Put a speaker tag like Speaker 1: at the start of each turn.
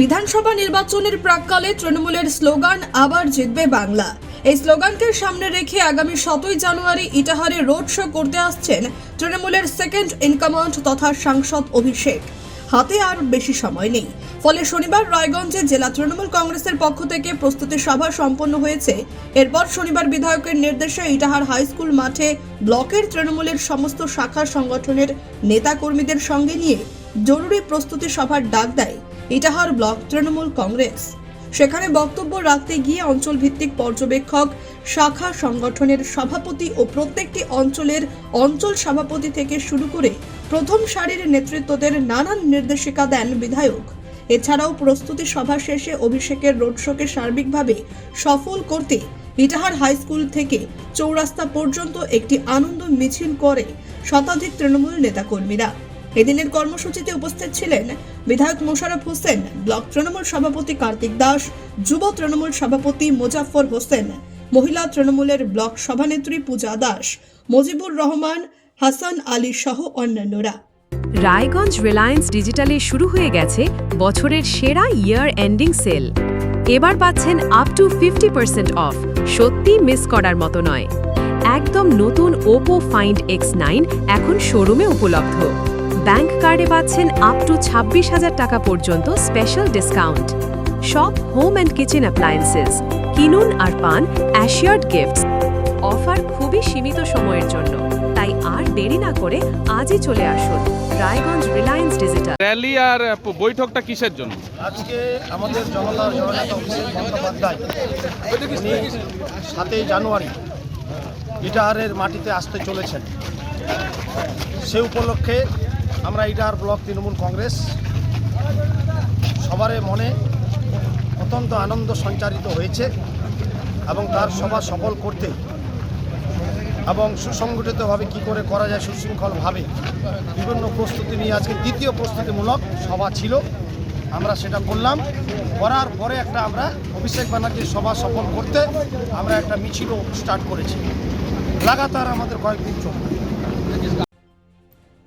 Speaker 1: বিধানসভা নির্বাচনের প্রাককালে তৃণমূলের স্লোগান, আবার জিতবে বাংলা এই স্লোগানকে সামনে রেখে আগামী সতই জানুয়ারি ইটাহারে রোড শো করতে আসছেন তৃণমূলের সেকেন্ড ইন কমান্ড তথা সাংসদ অভিষেক। হাতে আর বেশি সময় নেই। ফলে শনিবার রায়গঞ্জে জেলা তৃণমূল কংগ্রেসের পক্ষ থেকে প্রস্তুতি সভা সম্পন্ন হয়েছে। এরপর শনিবার বিধায়কের নির্দেশে ইটাহার হাই স্কুল মাঠে ব্লকের তৃণমূলের সমস্ত শাখা সংগঠনের নেতাকর্মীদের সঙ্গে নিয়ে জরুরি প্রস্তুতি সভার ডাক দেয় ইটাহার ব্লক তৃণমূল কংগ্রেস। সেখানে বক্তব্য রাখতে গিয়ে অঞ্চল ভিত্তিক পর্যবেক্ষক, শাখা সংগঠনের সভাপতি ও প্রত্যেকটি অঞ্চলের অঞ্চল সভাপতি থেকে শুরু করে প্রথম সারির নেতৃত্বদের নানান নির্দেশিকা দেন বিধায়ক। এছাড়াও প্রস্তুতি সভা শেষে অভিষেকের রোড শোকে সার্বিকভাবে সফল করতে ইটাহার হাই স্কুল থেকে চৌরাস্তা পর্যন্ত একটি আনন্দ মিছিল করে শতাধিক তৃণমূল নেতাকর্মীরা। এদিনের কর্মসূচিতে উপস্থিত ছিলেন বিধায়ক মোশারফ হোসেন, ব্লক তৃণমূল সভাপতি কার্তিক দাস, যুব তৃণমূল সভাপতি মোজাফফর হোসেন, মহিলা তৃণমূলের ব্লক সভানেত্রী পূজা দাস, মজিবুর রহমান, হাসান আলী সহ অন্যান্যরা।
Speaker 2: রায়গঞ্জ রিলায়েন্স ডিজিটালে শুরু হয়ে গেছে বছরের সেরা ইয়ার এন্ডিং সেল। এবার পাচ্ছেন up to fifty percent off সত্যি মিস করার মতো নয়। একদম নতুন ওপো ফাইন্ড এক্স নাইন এখন শোরুমে উপলব্ধ। ব্যাংক কার্ডে পাচ্ছেন আপ টু ছাব্বিশ হাজার টাকা পর্যন্ত স্পেশাল ডিসকাউন্ট সব হোম অ্যান্ড কিচেন অ্যাপ্লায়েন্সেস কিনুন আর পান অ্যাশিয়ার্ড গিফটস অফার খুবই সীমিত সময়ের জন্য। তাই আর দেরি না করে আজই চলে আসুন রায়গঞ্জ রিলায়েন্স ডিজিটাল
Speaker 3: র্যালি আর বৈঠকটা কিসের জন্য?
Speaker 4: আজকে আমাদের বন্দ্যোপাধ্যায়। সাতই জানুয়ারি ইটাহারের মাটিতে আসতে চলেছেন। সে উপলক্ষে আমরা ইটাহার ব্লক তৃণমূল কংগ্রেস সবার মনে অত্যন্ত আনন্দ সঞ্চারিত হয়েছে এবং তার সভা সফল করতে এবং সুসংগঠিতভাবে কি করে করা যায়, সুশৃঙ্খলভাবে বিভিন্ন প্রস্তুতি নিয়ে আজকে দ্বিতীয় প্রস্তুতিমূলক সভা ছিল। আমরা সেটা করলাম। করার পরে একটা আমরা অভিষেক ব্যানার্জির সভা সফল করতে আমরা একটা মিছিলও স্টার্ট করেছি। লাগাতার আমাদের কয়েকদিন চলবে।